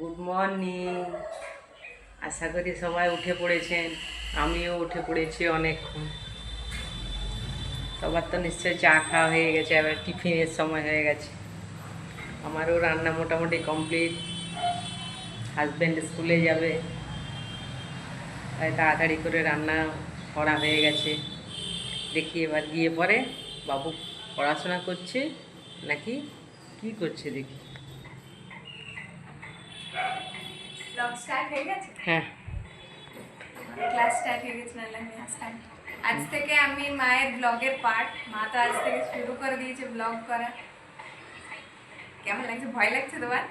Good morning আশা করি সবাই উঠে পড়েছেন। আমিও উঠে পড়েছি অনেকক্ষণ। সবার তো নিশ্চয়ই চা খাওয়া হয়ে গেছে, এবার টিফিনের সময় হয়ে গেছে। আমারও রান্না মোটামুটি কমপ্লিট হাজব্যান্ড স্কুলে যাবে। তাই তাড়াতাড়ি করে রান্না করা হয়ে গেছে। দেখি এবার গিয়ে পরে বাবু পড়াশোনা করছে নাকি? কি করছে দেখি ব্লগ স্টার্ট হয়ে গেছে? হ্যাঁ। ক্লাস স্টার্ট হয়ে গেছে আমি আজ থেকে আমি মায়ের ব্লগের পার্ট মা তো আজ থেকে শুরু করে দিয়েছে ব্লগ করা। কেমন লাগছে? ভয় লাগছে তোমার?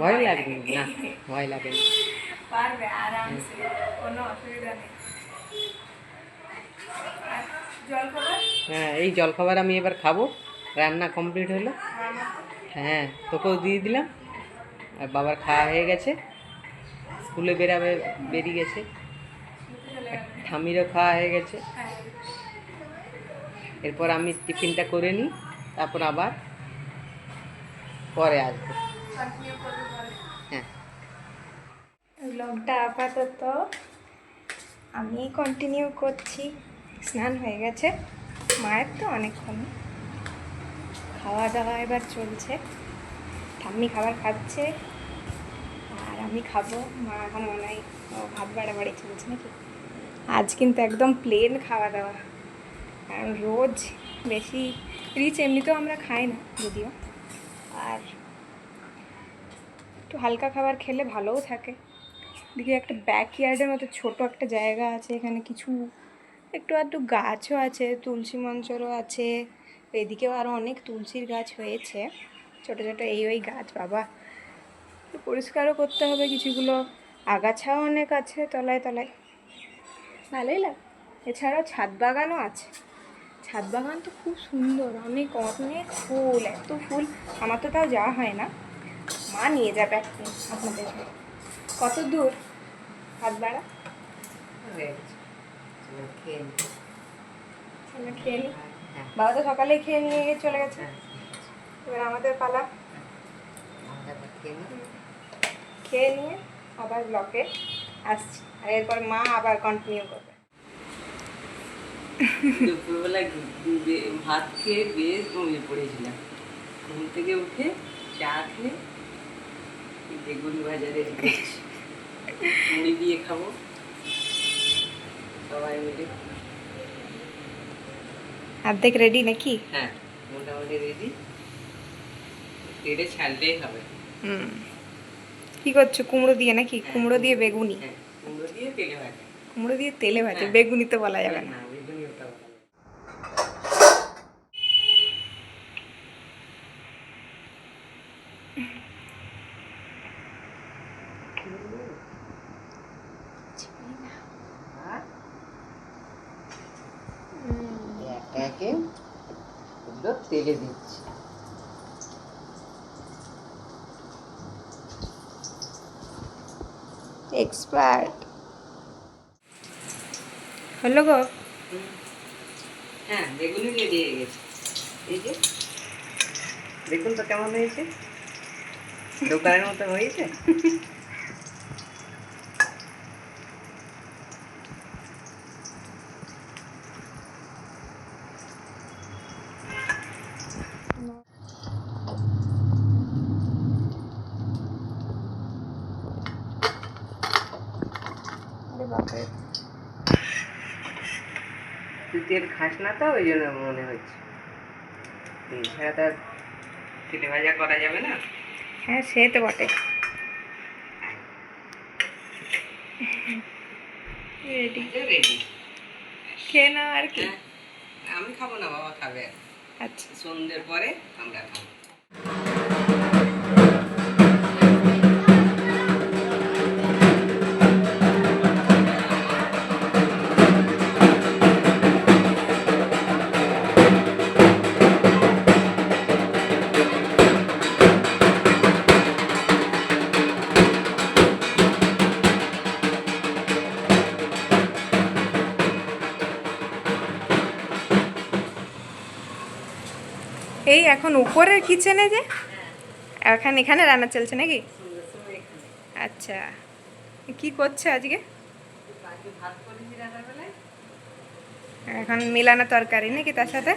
ভয় লাগবে না ভয় লাগে না পারবে আরামসে কোনো অসুবিধা নেই। হ্যাঁ এই জলখাবার আমি এবার খাব। রান্না কমপ্লিট হলো। হ্যাঁ তোকেও দিয়ে দিলাম। আর বাবার খাওয়া হয়ে গেছে। স্কুলে বেরাবে, বেরিয়ে গেছে। ঠামিরও খাওয়া হয়ে গেছে। এরপর আমি টিফিনটা করে নিই, তারপর আবার পরে আসব। হ্যাঁ। ব্লগটা আপাতত আমি কন্টিনিউ করছি। স্নান হয়ে গেছে। মায়ের তো অনেকক্ষণ। খাওয়া দাওয়া এবার চলছে। ঠাম্মি খাবার খাচ্ছে। আমি খাব, মা এখন মনে হয় ভাত বাড়াবাড়ি চলছে নাকি? আজ কিন্তু একদম প্লেন খাওয়া দাওয়া। কারণ রোজ বেশি রিচ এমনিতেও আমরা খাই না, যদিও। আর একটু হালকা খাবার খেলে ভালোও থাকে। দিকে একটা ব্যাকইয়ার্ডের মতো ছোট একটা জায়গা আছে, এখানে কিছু একটু আধটু গাছও আছে, তুলসী মঞ্চরও আছে। এদিকেও আরও অনেক তুলসীর গাছ হয়েছে। ছোট ছোট এই ওই গাছ, বাবা। পরিষ্কারও করতে হবে কিছুগুলো আগাছাও অনেক আছে তলায় তলায়। ভালোই লাগে এছাড়াও ছাদ বাগানও আছে। ছাদ বাগান তো খুব সুন্দর অনেক অনেক ফুল এত ফুল। আমার তো তাও যাওয়া হয় না। মা নিয়ে যাবে একদিন আপনাদের কত দূর? হাত বাড়া। হয়ে গেছে। খেয়ে নিই হ্যাঁ বাবা তো সকালেই খেয়ে নিয়ে চলে গেছে। হ্যাঁ এবার আমাদের পালা। খেয়ে। খেয়ে নিয়ে আবার ব্লকে আসছি। আর এরপর মা আবার কন্টিনিউ করবে। দুপুরবেলা ভাত খেয়ে বেশ ঘুমিয়ে পড়েছিলাম। ঘুম থেকে উঠে চা খেয়ে বেগুন ভাজা রেডি করছি মুড়ি দিয়ে খাব। সবাই মিলে। অর্ধেক রেডি নাকি? হ্যাঁ মোটামুটি রেডি তেলে ছাড়লেই হবে। হুম। কি করছ? কুমড়ো দিয়ে নাকি? কুমড়ো দিয়ে বেগুনি? হ্যাঁ কুমড়ো দিয়ে তেলে ভাজা। কুমড়ো দিয়ে তেলে ভাজে? হ্যাঁ। বেগুনি তো বলা যাবে না। তেলে দিচ্ছি। এক্সপার্ট হলো গো। হ্যাঁ বেগুনি রেডি গেছে। এই যে দেখুন তো কেমন হয়েছে। দোকানের মতো হয়েছে? আরে তুই তেল খাস না তো ওই জন্য মনে হচ্ছে। এছাড়া তো তেলে ভাজা করা যাবে না। হ্যাঁ সে তো বটে। রেডি রেডি খেয়ে নাও আর কি। হ্যাঁ আমি খাব না বাবা খাবে। আচ্ছা। সন্ধ্যের পরে আমরা খাব। এখন উপরের কিচেনে যে? এখন এখানে রান্না চলছে নাকি? আচ্ছা। কি করছে আজকে? এখন মিলানো তরকারি নাকি তার সাথে?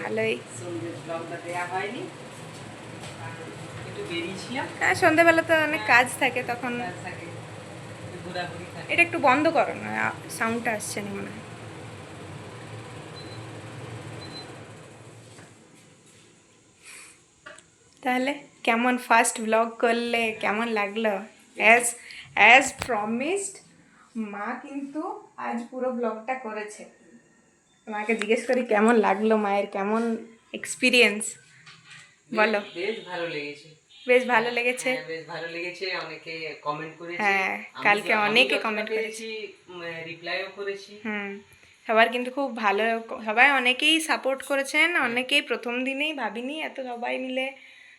ভালোই। হ্যাঁ সন্ধ্যাবেলা তো অনেক কাজ থাকে তখন। এটা একটু বন্ধ করো, না সাউন্ডটা আসছে না মনে হয়। তাহলে কেমন ফার্স্ট ব্লগ করলে কেমন লাগল? অ্যাজ অ্যাজ প্রমিসড মা কিন্তু আজ পুরো ব্লগটা করেছে। মাকে জিজ্ঞেস করি কেমন লাগল মায়ের? কেমন এক্সপিরিয়েন্স বলো। বেশ ভালো লেগেছে। বেশ ভালো লেগেছে? হ্যাঁ, বেশ ভালো লেগেছে। অনেকে কমেন্ট করেছে। হ্যাঁ, কালকে অনেকে comment পেরেছি রিপ্লাইও করেছি। হুম সবার কিন্তু খুব ভালো সবাই অনেকেই সাপোর্ট করেছেন অনেকেই প্রথম দিনেই ভাবিনি এত সবাই মিলে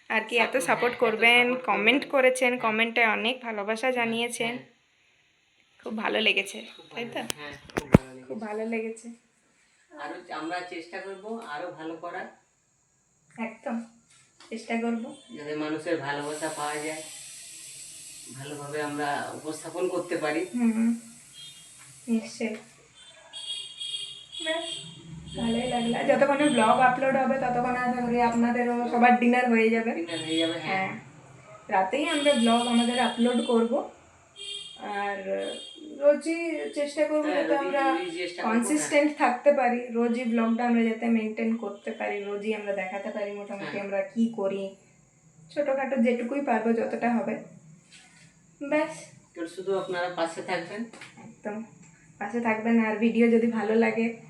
আর কি এত সাপোর্ট হ্যাঁ, করবেন কমেন্ট করেছেন কমেন্টে অনেক ভালোবাসা জানিয়েছেন। হ্যাঁ, খুব ভালো লেগেছে তাই তো? হ্যাঁ খুব ভালো লেগেছে। খুব ভালো লেগেছে। আরও আমরা চেষ্টা করব আরও ভালো করার। একদম চেষ্টা করব। যাতে মানুষের ভালোবাসা পাওয়া যায় ভালোভাবে আমরা উপস্থাপন করতে পারি। হুম নিশ্চয়ই। ভালোই লাগল। যতক্ষণে ব্লগ আপলোড হবে ততক্ষণে আশা করি আপনাদেরও সবার ডিনার হয়ে যাবে। হয়ে হ্যাঁ। হ্যাঁ। রাতেই আমরা ব্লগ আমাদের আপলোড করব। আর রোজই চেষ্টা করব হ্যাঁ, যাতে আমরা কনসিস্টেন্ট থাকতে পারি। রোজই ব্লগটা আমরা যাতে মেনটেন করতে পারি রোজই আমরা দেখাতে পারি মোটামুটি হ্যাঁ। আমরা কি করি। ছোটোখাটো যেটুকুই পারব যতটা হবে। ব্যাস। শুধু আপনারা পাশে থাকবেন। একদম। পাশে থাকবেন আর ভিডিও যদি ভালো লাগে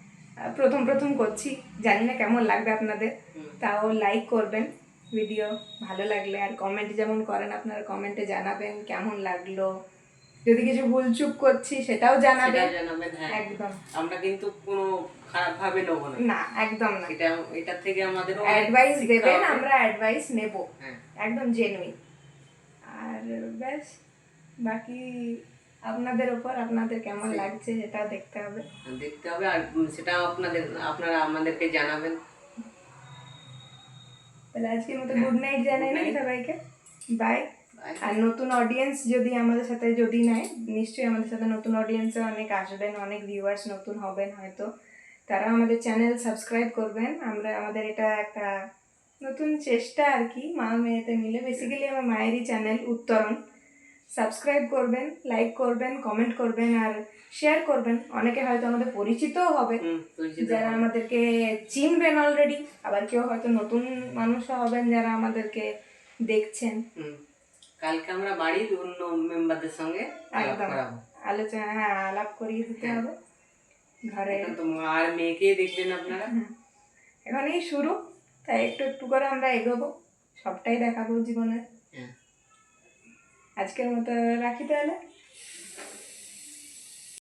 প্রথম প্রথম করছি। জানি না কেমন লাগবে আপনাদের। তাও লাইক করবেন। ভিডিও ভালো লাগলে আর কমেন্ট যেমন করেন আপনারা কমেন্টে জানাবেন কেমন লাগল। যদি কিছু ভুলচুক করছি সেটাও জানাবেন। হ্যাঁ। একদম। আমরা কিন্তু কোনো খারাপ ভাবে নেব না। না একদম না। এটা এটা থেকে আমাদের অ্যাডভাইস দেবেন আমরা অ্যাডভাইস নেব। হ্যাঁ। একদম জেনুইন আর ব্যাস বাকি আপনাদের ওপর আপনাদের কেমন লাগছে সেটাও দেখতে হবে। দেখতে হবে আর সেটা আপনাদের আপনারা আমাদেরকে জানাবেন। তাহলে আজকের মতো গুড নাইট জানাই না সবাইকে। বাই আর নতুন অডিয়েন্স যদি আমাদের সাথে যদি নেয় নিশ্চয়ই আমাদের সাথে নতুন অডিয়েন্সে অনেক আসবেন অনেক ভিউয়ার্স নতুন হবেন হয়তো। তারা আমাদের চ্যানেল সাবস্ক্রাইব করবেন। আমরা আমাদের এটা একটা নতুন চেষ্টা আর কি। মা মেয়েতে মিলে। বেসিক্যালি আমার মায়েরই চ্যানেল উত্তরণ। সাবস্ক্রাইব করবেন লাইক করবেন কমেন্ট করবেন আর শেয়ার করবেন। অনেকে হয়তো আমাদের পরিচিতও হবে। যারা আমাদেরকে চিনবেন অলরেডি আবার কেউ হয়তো নতুন মানুষও হবেন যারা আমাদেরকে দেখছেন। কালকে আমরা বাড়ির অন্য মেম্বারদের সঙ্গে আলোচনা হ্যাঁ আলাপ করিয়ে দিতে হবে। ঘরে আর মেয়েকেই দেখবেন আপনারা। এখন এই শুরু। তাই একটু একটু করে আমরা এগোবো। সবটাই দেখাবো জীবনে। হ্যাঁ। আজকের মতো রাখি তাহলে।